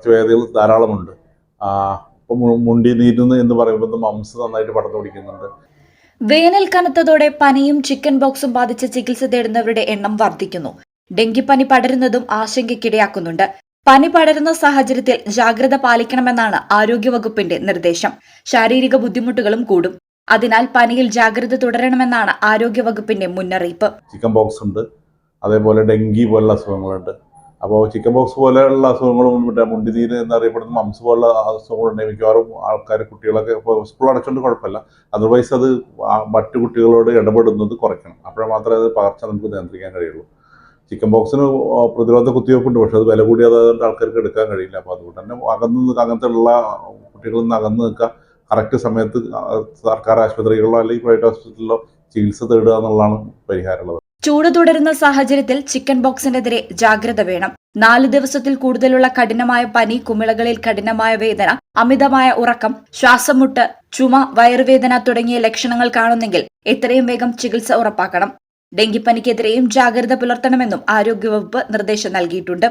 പകർച്ചവ്യാധികൾ ധാരാളമുണ്ട്. ഇപ്പം മുണ്ടി നീരുന്നു എന്ന് പറയുമ്പോൾ മംസ് നന്നായിട്ട് പടർന്നു പിടിക്കുന്നുണ്ട്. വേനൽ കനത്തതോടെ പനിയും ചിക്കൻ ബോക്സും ബാധിച്ച് ചികിത്സ തേടുന്നവരുടെ എണ്ണം വർദ്ധിക്കുന്നു. ഡെങ്കിപ്പനി പടരുന്നതും ആശങ്കയ്ക്കിടയാക്കുന്നുണ്ട്. പനി പടരുന്ന സാഹചര്യത്തിൽ ജാഗ്രത പാലിക്കണമെന്നാണ് ആരോഗ്യവകുപ്പിന്റെ നിർദ്ദേശം. ശാരീരിക ബുദ്ധിമുട്ടുകളും കൂടും. അതിനാൽ പനിയിൽ ജാഗ്രത തുടരണമെന്നാണ് ആരോഗ്യവകുപ്പിന്റെ മുന്നറിയിപ്പ്. ചിക്കൻ ബോക്സ് ഉണ്ട്. അതേപോലെ ഡെങ്കി പോലുള്ള അസുഖങ്ങളുണ്ട്. അപ്പോൾ ചിക്കൻ ബോക്സ് പോലെയുള്ള അസുഖങ്ങളും മറ്റേ മുണ്ടിനീര് എന്നറിയപ്പെടുന്ന മംസ് പോലുള്ള അസുഖങ്ങളുണ്ടെങ്കിൽ മിക്കവാറും ആൾക്കാർ കുട്ടികളൊക്കെ ഇപ്പോൾ സ്കൂൾ അടച്ചുകൊണ്ട് കുഴപ്പമില്ല അതർവൈസ് അത് മറ്റു കുട്ടികളോട് ഇടപെടുന്നത് കുറയ്ക്കണം. അപ്പോൾ മാത്രമേ അത് പകർച്ച നമുക്ക് നിയന്ത്രിക്കാൻ കഴിയുള്ളൂ. ചിക്കൻ ബോക്സിന് പ്രതിരോധ കുത്തിവയ്പ്പുണ്ട് പക്ഷെ അത് വില കൂടിയതുകൊണ്ട് ആൾക്കാർക്ക് എടുക്കാൻ കഴിയില്ല. അപ്പോൾ അതുകൊണ്ട് തന്നെ അകന്ന് അകത്തുള്ള കുട്ടികളിൽ നിന്ന് അകന്ന് നിൽക്കുക. കറക്റ്റ് സമയത്ത് സർക്കാർ ആശുപത്രികളിലോ അല്ലെങ്കിൽ പ്രൈവറ്റ് ഹോസ്പിറ്റലിലോ ചികിത്സ തേടുക എന്നുള്ളതാണ് പരിഹാരമുള്ളത്. ചൂട് തുടരുന്ന സാഹചര്യത്തിൽ ചിക്കൻ ബോക്സിനെതിരെ ജാഗ്രത വേണം. നാല് ദിവസത്തിൽ കൂടുതലുള്ള കഠിനമായ പനി കുമിളകളിൽ കഠിനമായ വേദന അമിതമായ ഉറക്കം ശ്വാസംമുട്ട് ചുമ വയറുവേദന തുടങ്ങിയ ലക്ഷണങ്ങൾ കാണുന്നെങ്കിൽ എത്രയും വേഗം ചികിത്സ ഉറപ്പാക്കണം. ഡെങ്കിപ്പനിക്കെതിരെയും ജാഗ്രത പുലർത്തണമെന്നും ആരോഗ്യവകുപ്പ് നിർദ്ദേശം നൽകിയിട്ടുണ്ട്.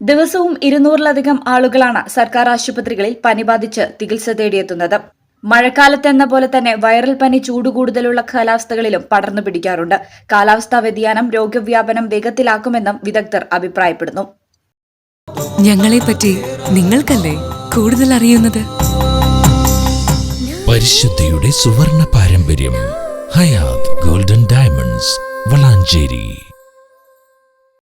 ദിവസവും ഇരുന്നൂറിലധികം ആളുകളാണ് സർക്കാർ ആശുപത്രികളിൽ പനി ബാധിച്ച് ചികിത്സ തേടിയെത്തുന്നത്. മഴക്കാലത്തെന്ന പോലെ തന്നെ വൈറൽ പനി ചൂട് കൂടുതലുള്ള കാലാവസ്ഥകളിലും പടർന്നു പിടിക്കാറുണ്ട്. കാലാവസ്ഥാ വ്യതിയാനം രോഗവ്യാപനം വേഗത്തിലാക്കുമെന്നും വിദഗ്ധർ അഭിപ്രായപ്പെടുന്നു. ഞങ്ങളെപ്പറ്റി നിങ്ങൾക്കല്ലേ കൂടുതൽ അറിയുന്നത്? പരിശുദ്ധിയുടെ സുവർണ പാരമ്പര്യം ഹയാത് ഗോൾഡൻ ഡയമണ്ട്സ് വളാഞ്ചേരി.